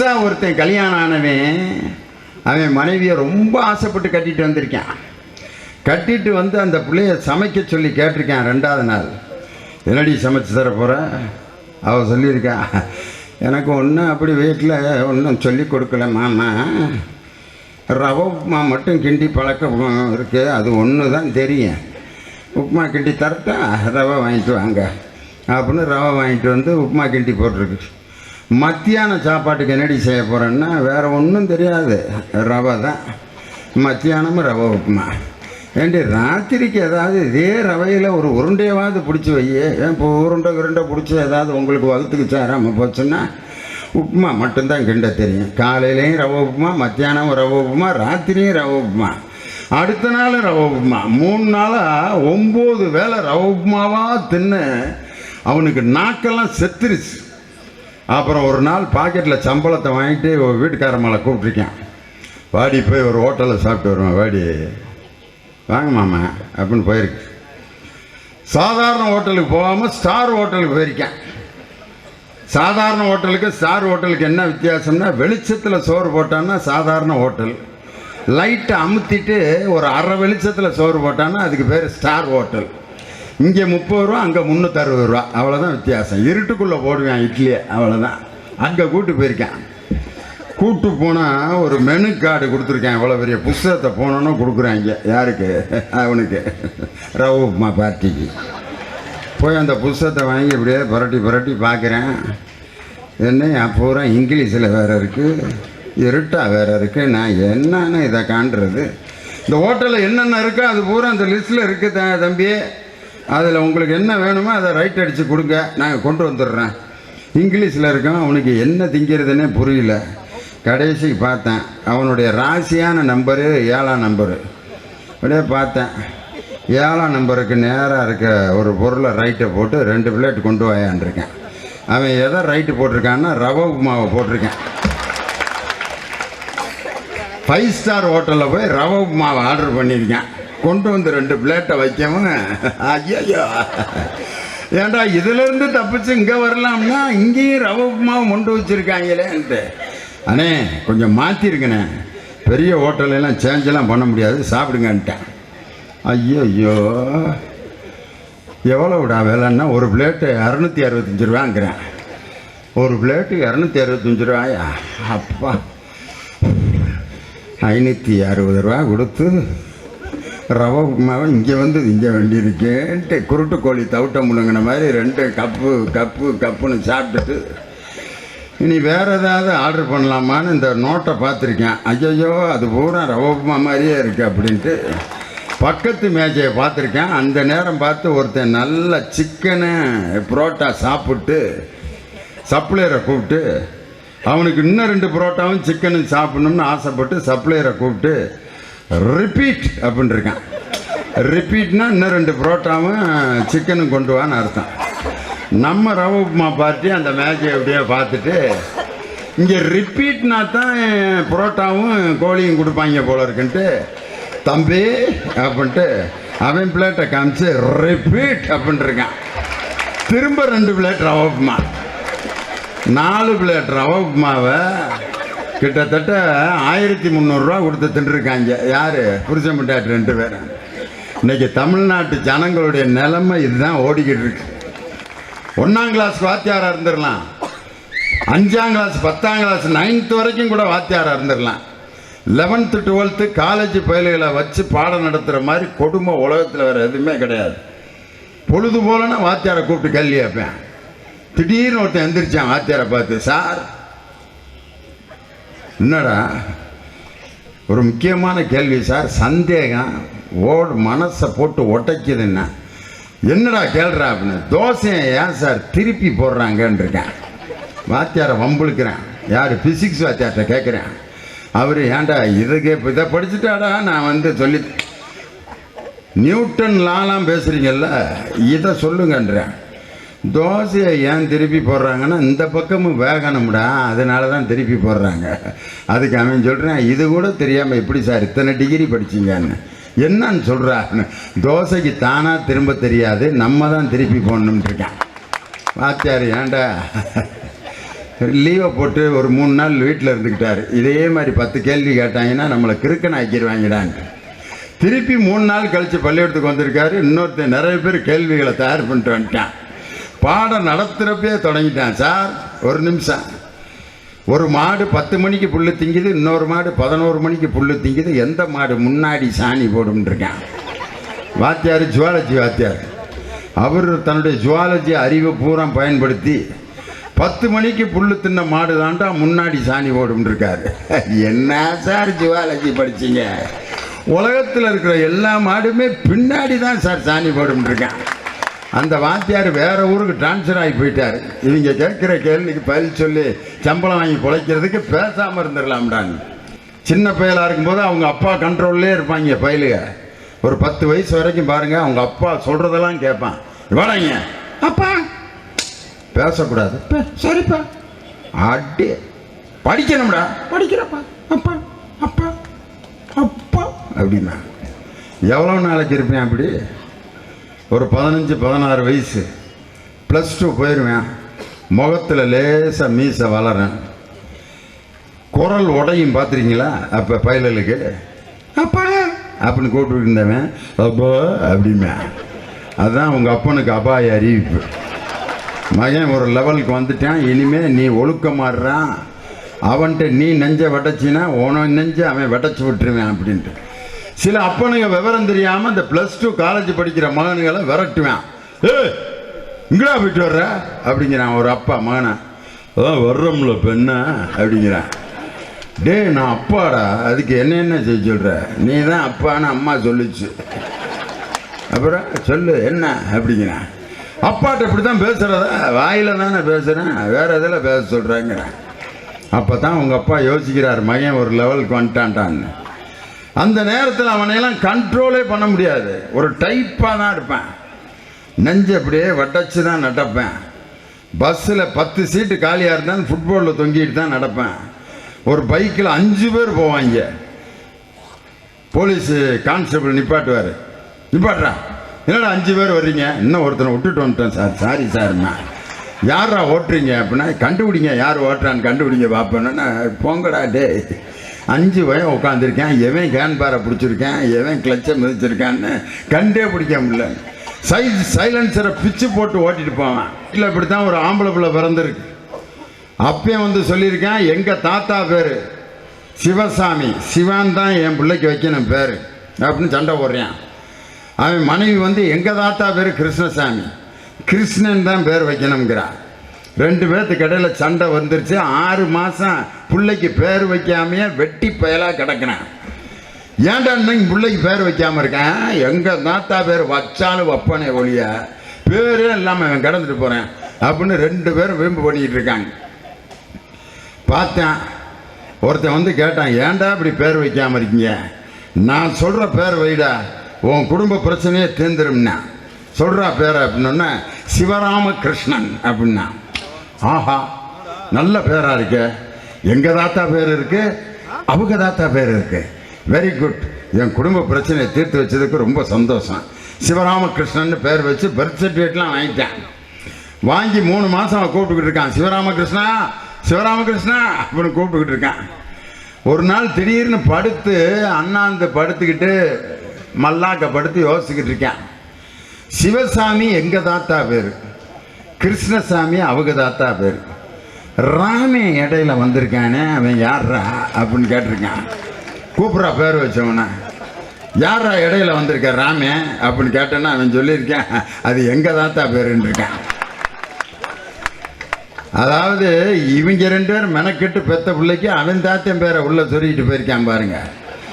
புதுசாக ஒருத்தன் கல்யாணம் ஆனவன் அவன் மனைவியை ரொம்ப ஆசைப்பட்டு கட்டிட்டு வந்திருக்கான். கட்டிட்டு வந்து அந்த பிள்ளைய சமைக்க சொல்லி கேட்டிருக்கேன் ரெண்டாவது நாள். என்னடி சமைச்சு தர போகிற அவள் சொல்லியிருக்கா எனக்கு ஒன்றும் அப்படி வீட்டில் ஒன்றும் சொல்லி கொடுக்கல மாமா. ரவை உப்புமா மட்டும் கிண்டி பழக்கம் இருக்குது அது ஒன்று தான் தெரியும். உப்புமா கிண்டி தரட்டா ரவை வாங்கிட்டு வாங்க. அப்படின்னு ரவை வாங்கிட்டு வந்து உப்புமா கிண்டி போட்டிருக்கு. மத்தியான சாப்பாட்டுக்கு என்னடி செய்ய போகிறேன்னா வேறு ஒன்றும் தெரியாது. ரவை தான். மத்தியானமும் ரவை உப்புமா. ஏண்டி ராத்திரிக்கு ஏதாவது இதே ரவையில் ஒரு உருண்டையாவது பிடிச்சி வை ஏன் இப்போ உருண்டை உருண்டை பிடிச்சி ஏதாவது உங்களுக்கு வகுத்துக்கு சேராமல் போச்சுன்னா உப்புமா மட்டும்தான் கிண்ட தெரியும். காலையிலையும் ரவை உப்புமா மத்தியானம் ரவை உப்புமா ராத்திரியும் ரவை உப்புமா. அடுத்த நாள் ரவை உப்புமா. மூணு நாளாக ஒம்பது வேளை ரவை உப்புமாவாக தின்னு அவனுக்கு நாக்கெல்லாம் செத்துருச்சு. அப்புறம் ஒரு நாள் பாக்கெட்டில் சம்பளத்தை வாங்கிட்டு ஒரு வீட்டுக்காரம்மளை கூப்பிட்ருக்கேன் வாடி போய் ஒரு ஹோட்டலில் சாப்பிட்டு வருவேன் வாடி. வாங்க மாமா அப்படின்னு போயிருக்கு. சாதாரண ஹோட்டலுக்கு போகாமல் ஸ்டார் ஹோட்டலுக்கு போயிருக்கேன். சாதாரண ஹோட்டலுக்கு ஸ்டார் ஹோட்டலுக்கு என்ன வித்தியாசம்னா வெளிச்சத்தில் சோறு போட்டான்னா சாதாரண ஹோட்டல். லைட்டை அமுத்திட்டு ஒரு அரை வெளிச்சத்தில் சோறு போட்டான்னா அதுக்கு பேர் ஸ்டார் ஹோட்டல். இங்கே முப்பது ரூபா அங்கே முந்நூற்றறுபது ரூபா. அவ்வளோதான் வித்தியாசம். இருட்டுக்குள்ளே போடுவேன் இட்லியை. அவ்வளோதான் அங்கே கூட்டு போயிருக்கேன். கூட்டு போனால் ஒரு மெனு கார்டு கொடுத்துருக்கேன். இவ்வளோ பெரிய புஸ்தகத்தை போனோன்னு கொடுக்குறாங்க யாருக்கு? அவனுக்கு. ரவ உப்புமா பார்ட்டிக்கு. போய் அந்த புஸ்தகத்தை வாங்கி இப்படியே புரட்டி புரட்டி பார்க்குறேன். என்ன பூரா இங்கிலீஷில் வேறு இருக்குது இருட்டா வேறு இருக்குது நான் என்னன்னு இதை காண்றது. இந்த ஹோட்டலில் என்னென்ன இருக்கோ அது பூரா அந்த லிஸ்ட்டில் இருக்குது த தம்பி. அதில் உங்களுக்கு என்ன வேணுமோ அதை ரைட் அடித்து கொடுங்க. நாங்கள் கொண்டு வந்துடுறேன். இங்கிலீஷில் இருக்கான் அவனுக்கு என்ன திங்கிறதுனே புரியல. கடைசிக்கு பார்த்தேன். அவனுடைய ராசியான நம்பரு ஏழாம் நம்பரு அப்படியே பார்த்தேன். ஏழாம் நம்பருக்கு நேராக இருக்க ஒரு பொருளை ரைட்டை போட்டு ரெண்டு பிளேட் கொண்டு வாயான்ருக்கேன் அவன் எதை ரைட்டு போட்டிருக்கான்னா ரவ உப்புமாவை போட்டிருக்கேன். ஃபைவ் ஸ்டார் ஹோட்டலில் போய் ரவ உப்புமாவை ஆர்டர் பண்ணியிருக்கேன். கொண்டு வந்து ரெண்டு பிளேட்டை வைக்கவும் ஐயோ ஏன்டா இதுலேருந்து தப்பிச்சு இங்கே வரலாம்னா இங்கேயும் ரவ உப்புமாவை மொண்டு வச்சுருக்காங்களேன்ட்டு அண்ணே கொஞ்சம் மாற்றிருக்கண்ணே பெரிய ஹோட்டலெல்லாம் சேஞ்செல்லாம் பண்ண முடியாது. சாப்பிடுங்கன்ட்டேன். ஐயோ ஐயோ எவ்வளோடா விலைன்னா ஒரு பிளேட்டு இரநூத்தி அறுபத்தஞ்சு ரூபாங்கிறேன். ஒரு பிளேட்டு இரநூத்தி அறுபத்தஞ்சு ரூபாயா? அப்பா. ஐநூற்றி அறுபது ரூபா கொடுத்து ரவை உப்புமாவை இங்கே வந்து இங்கே வேண்டியிருக்கேன்ட்டு குருட்டு கோழி தவிட்ட முழுங்கின மாதிரி ரெண்டு கப்பு கப்பு கப்புன்னு சாப்பிட்டுட்டு இனி வேறு ஏதாவது ஆர்டர் பண்ணலாமான்னு இந்த நோட்டை பார்த்துருக்கேன். ஐயையோ அது பூரா ரவை உப்புமா மாதிரியே இருக்குது அப்படின்ட்டு பக்கத்து மேஜையை பார்த்துருக்கேன். அந்த நேரம் பார்த்து ஒருத்தன் நல்ல சிக்கனு புரோட்டா சாப்பிட்டு சப்ளையரை கூப்பிட்டு அவனுக்கு இன்னும் ரெண்டு புரோட்டாவும் சிக்கனும் சாப்பிடணும்னு ஆசைப்பட்டு சப்ளையரை கூப்பிட்டு ரிப்பீட் அப்படின்னு இருக்கான் ரிப்பீட்னா இன்னும் ரெண்டு புரோட்டாவும் சிக்கனும் கொண்டு வான்னு அர்த்தம். நம்ம ரவ உப்புமா பார்ட்டி அந்த மேட்சை அப்படியே பார்த்துட்டு இங்கே ரிப்பீட்னா தான் புரோட்டாவும் கோழியும் கொடுப்பாங்க போல இருக்குன்ட்டு தம்பி அப்படின்ட்டு அவன் பிளேட்டை காமிச்சு ரிப்பீட் அப்படின்ட்டு இருக்கான் திரும்ப ரெண்டு பிளேட் ரவ உப்புமா. நாலு பிளேட் ரவ உப்புமாவை கிட்டத்தட்ட ஆயிரத்தி முந்நூறுரூவா கொடுத்து தின்றுருக்காங்க. யார்? புருஷன் முட்டாட்டு ரெண்டு பேரும் இன்றைக்கி தமிழ்நாட்டு ஜனங்களுடைய நிலைமை இதுதான் ஓடிக்கிட்டு இருக்கு. ஒன்றாம் கிளாஸ் வாத்தியாராக இருந்துடலாம் அஞ்சாம் கிளாஸ் பத்தாம் கிளாஸ் நைன்த் வரைக்கும் கூட வாத்தியாராக இருந்துடலாம் லெவன்த்து டுவெல்த்து காலேஜ் பயல்களை வச்சு பாடம் நடத்துகிற மாதிரி கொடுமை உலகத்தில் வேறு எதுவுமே கிடையாது. பொழுது போலன்னா வாத்தியாரை கூப்பிட்டு கல்வி வைப்பேன் திடீர்னு ஒருத்தன் எந்திரிச்சான் வாத்தியாரை பார்த்து சார் என்னடா? ஒரு முக்கியமான கேள்வி சார். சந்தேகம். ஓடு மனசை போட்டு ஒட்டைக்குதுன்னா என்னடா கேள்றா அப்படின்னு. தோசையை ஏன் சார் திருப்பி போடுறாங்கன்னு இருக்கேன் வாத்தியாரை வம்புழுக்கிறேன். யார்? ஃபிசிக்ஸ் வாத்தியார்கிட்ட கேட்குறேன். அவர் ஏன்டா இதுக்கு இப்போ இதை படிச்சுட்டாடா? நான் வந்து சொல்லி நியூட்டன் லாலாம் பேசுகிறீங்கல்ல இதை சொல்லுங்கன்றேன். தோசையை ஏன் திருப்பி போடுறாங்கன்னா இந்த பக்கமும் வேகணும்டா அதனால தான் திருப்பி போடுறாங்க. அதுக்கு அவன் சொல்கிறேன் இது கூட தெரியாமல் எப்படி சார் இத்தனை டிகிரி படிச்சிங்கன்னு. என்னன்னு சொல்கிறான்னு தோசைக்கு தானாக திரும்ப தெரியாது நம்ம தான் திருப்பி போடணும்ட்டுருக்கேன் இருக்கேன். வாத்தியார் ஏன்டா? லீவை போட்டு ஒரு மூணு நாள் வீட்டில் இருந்துக்கிட்டார் இதே மாதிரி பத்து கேள்வி கேட்டாங்கன்னா நம்மளை கிறுக்கன் ஆக்கிடுவாங்கடான்ட்டு திருப்பி மூணு நாள் கழித்து பள்ளிக்கூடத்துக்கு வந்திருக்காரு. இன்னொருத்தர் நிறைய பேர் கேள்விகளை தயார் பண்ணிட்டு வந்துட்டான். பாடம் நடத்துகிறப்பே தொடங்கிட்டான் சார். ஒரு நிமிஷம். ஒரு மாடு பத்து மணிக்கு புல்லு திங்குது இன்னொரு மாடு பதினோரு மணிக்கு புல்லு திங்குது எந்த மாடு முன்னாடி சாணி போடும்னு இருக்கான் வாத்தியார் ஜுவாலஜி வாத்தியார். அவர் தன்னுடைய ஜுவாலஜி அறிவை பூரா பயன்படுத்தி பத்து மணிக்கு புல்லு தின்ன மாடு தாண்டா முன்னாடி சாணி போடும்ன்றிருக்காரு. இருக்காரு என்ன சார் ஜுவாலஜி படிச்சீங்க? உலகத்தில் இருக்கிற எல்லா மாடுமே பின்னாடி தான் சார் சாணி போடும்ன்றிருக்கான். இருக்கான் அந்த வாத்தியார் வேற ஊருக்கு டிரான்ஸ்ஃபர் ஆகி போயிட்டார். இவங்க கேட்குற கேள்விக்கு பதில் சொல்லி சம்பளம் வாங்கி பிழைக்கிறதுக்கு பேசாமல் இருந்துடலாம்டான்னு சின்ன பயலாக இருக்கும்போது அவங்க அப்பா கண்ட்ரோல்லே இருப்பாங்க பயலுக. ஒரு பத்து வயசு வரைக்கும் பாருங்க அவங்க அப்பா சொல்றதெல்லாம் கேட்பான். வாடாங்க. அப்பா! பேசக்கூடாது. "பே- சரிப்பா. அடி. படிக்கணும்டா. படிக்கிறப்பா. அப்பா அப்பா அப்பா. அப்படின்னா. எவ்வளோ நாளைக்கு இருப்பேன் அப்படி? ஒரு பதினஞ்சு பதினாறு வயசு. ப்ளஸ் டூ போயிடுவேன் முகத்தில் லேசாக மீசை வளரேன் குரல் உடையும் பார்த்துருக்கீங்களா அப்போ பயலுக்கு அப்பா அப்படின்னு கூப்பிட்டு இருந்தவன். அப்பா அப்படிமே அதுதான் உங்கள் அப்பனுக்கு அபாய அறிவிப்பு. மகன் ஒரு லெவலுக்கு வந்துட்டான். இனிமேல் நீ ஒழுக்கமாடுறான் அவன்கிட்ட நீ நெஞ்ச வெட்டச்சின்னா உன நெஞ்ச அவன் வெட்டச்சு விட்டுருவேன் அப்படின்ட்டு. சில அப்பனுங்க விவரம் தெரியாமல் இந்த ப்ளஸ் டூ காலேஜ் படிக்கிற மகனுங்களை விரட்டுவேன். ஏ இங்கடா போயிட்டு வர்ற? அப்படிங்கிறான் ஒரு அப்பா மகனை. அதான் வர்றோம்ல பெண்ணா அப்படிங்கிறான். டேய் நான் அப்பாடா அதுக்கு என்ன என்ன செய்ய சொல்கிற நீ தான் அப்பான்னு அம்மா சொல்லுச்சு. அப்புறம் சொல்லு என்ன? அப்படிங்கிறான். அப்பாட்ட இப்படி தான் பேசுகிறதா வாயில் தானே பேசுகிறேன் வேறு எதில் பேச சொல்கிறேங்கிறேன் அப்போ தான் உங்கள் அப்பா யோசிக்கிறார் மகன் ஒரு லெவலுக்கு வந்துட்டான்டான்னு அந்த நேரத்தில் அவனையெல்லாம் கண்ட்ரோலே பண்ண முடியாது. ஒரு டைப்பாக தான் இருப்பேன். நெஞ்சு அப்படியே வட்டச்சு தான் நடப்பேன். பஸ்ஸில் பத்து சீட்டு காலியாக இருந்தாலும் ஃபுட்பாலில் தொங்கிட்டு தான் நடப்பேன். ஒரு பைக்கில் அஞ்சு பேர் போவாங்க போலீஸு கான்ஸ்டபிள் நிப்பாட்டுவார். நிப்பாட்டுறா. என்னடா அஞ்சு பேர் வர்றீங்க? இன்னும் ஒருத்தனை விட்டுட்டு வந்துட்டேன் சார். சாரி சார்ண்ணா யாரா ஓட்டுறீங்க அப்படின்னா கண்டுபிடிங்க. யார் ஓட்டுறான்னு கண்டுபிடிங்க பார்ப்பேன்னா போங்கடா டே அஞ்சு வயம் உட்காந்துருக்கேன் எவன் கேன் பேரை பிடிச்சிருக்கேன்? எவன் கிளச்சை மிதிச்சிருக்கான்னு கண்டே பிடிக்க முடியல. சை சைலன்சரை பிச்சு போட்டு ஓட்டிட்டு போவான். இல்லை இப்படி தான் ஒரு ஆம்பளை பிள்ளை பிறந்திருக்கு. அப்பயும் வந்து சொல்லியிருக்கேன் எங்கள் தாத்தா பேர்? சிவசாமி. சிவான் தான் என் பிள்ளைக்கு வைக்கணும் பேர். அப்படின்னு சண்டை போடுறேன். அவன் மனைவி வந்து எங்கள் தாத்தா பேர் கிருஷ்ணசாமி. கிருஷ்ணன் தான் பேர் வைக்கணுங்கிறான் ரெண்டு பேர்த்துக்கு கடையில் சண்டை வந்துருச்சு. ஆறு மாதம் பிள்ளைக்கு பேர் வைக்காமையே வெட்டி பயலாக கிடக்கினேன். ஏன்டா இன்னும் பிள்ளைக்கு பேர் வைக்காமல் இருக்கேன் எங்கள் தாத்தா பேர் வச்சாலும் வப்பனே ஒழிய பேரே இல்லாமல் கடந்துட்டு கிடந்துட்டு போகிறேன் அப்படின்னு ரெண்டு பேரும் வீம்பு பண்ணிக்கிட்டு இருக்காங்க. பார்த்தேன். ஒருத்தன் வந்து கேட்டான் ஏன்டா இப்படி பேர் வைக்காமல் இருக்கீங்க? நான் சொல்கிற பேர் வைடா உன் குடும்ப பிரச்சனையே தீர்ந்துரும்னா. சொல்கிறா பேர் அப்படின்னோடனே சிவராமகிருஷ்ணன் அப்படின்னா. ஆஹா நல்ல பேரா இருக்கு. எங்கள் தாத்தா பேர் இருக்கு? அவங்க தாத்தா பேர் இருக்கு. வெரி குட் என் குடும்ப பிரச்சனையை தீர்த்து வச்சதுக்கு ரொம்ப சந்தோஷம். சிவராமகிருஷ்ணன் பேர் வச்சு பர்த் சர்டிஃபிகேட்லாம் வாங்கிட்டேன். வாங்கி மூணு மாதம் அவன் கூப்பிட்டுக்கிட்டு இருக்கான். சிவராமகிருஷ்ணா சிவராமகிருஷ்ணா அப்படின்னு கூப்பிட்டுக்கிட்டு இருக்கான். ஒரு நாள் திடீர்னு படுத்து அண்ணாந்து படுத்துக்கிட்டு மல்லாக்க படுத்து யோசிச்சுக்கிட்டு இருக்கேன். சிவசாமி எங்கள் தாத்தா பேர்? கிருஷ்ணசாமி அவங்க தாத்தா பேர். ராமே இடையில வந்திருக்கானே அவன் யார்ரா அப்படின்னு கேட்டிருக்கான். கூப்பிட்றா பேர் வச்சவனா. யாரா இடையில வந்திருக்க ராமே அப்படின்னு கேட்டேன்னா அவன் சொல்லியிருக்கேன் அது எங்கள் தாத்தா பேருன்னு இருக்கான். அதாவது இவங்க ரெண்டு பேரும் மெனக்கெட்டு பெத்த பிள்ளைக்கு அவன் தாத்தன் பேரை உள்ள சொல்லிட்டு போயிருக்கான் பாருங்கள்